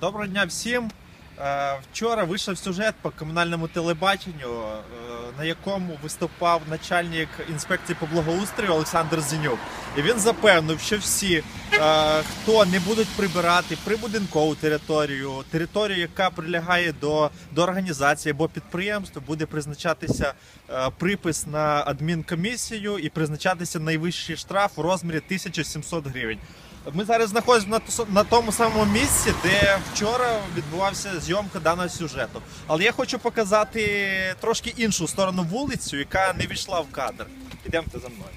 Доброго дня всім. Е, Вчора вийшов сюжет по комунальному телебаченню, е, на якому виступав начальник інспекції по благоустрою Олександр Зенюк. І він запевнив, що всі, е, хто не будуть прибирати прибудинкову територію, територію, яка прилягає до, до організації або підприємства, буде призначатися припис на адмінкомісію і призначатися найвищий штраф у розмірі 1700 гривень. Ми зараз знаходимося на, тому самому місці, де вчора відбувався зйомка даного сюжету. Але я хочу показати трошки іншу сторону вулицю, яка не війшла в кадр. Ідемте за мною.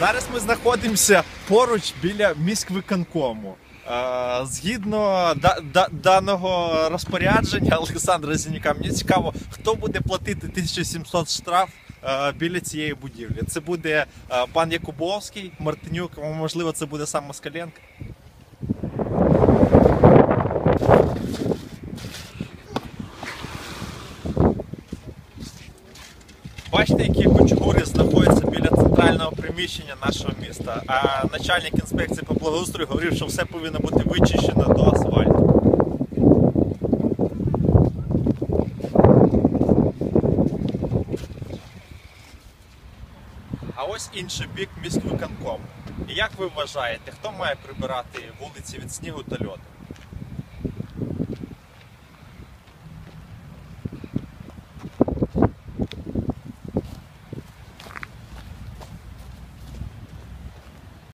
Зараз ми знаходимося поруч біля міськвиконкому. Е, Згідно да- да- даного розпорядження Олександра Зінюка, мені цікаво, хто буде платити 1700 штраф е, біля цієї будівлі. Це буде е, пан Якубовський, Мартинюк, можливо, це буде сам Москаленко. Бачите, які кучугури знаходяться центрального приміщення нашого міста. А начальник інспекції по благоустрою говорив, що все повинно бути вичищено до асфальту. А ось інший бік міськвиконком. І як ви вважаєте, хто має прибирати вулиці від снігу та льоду?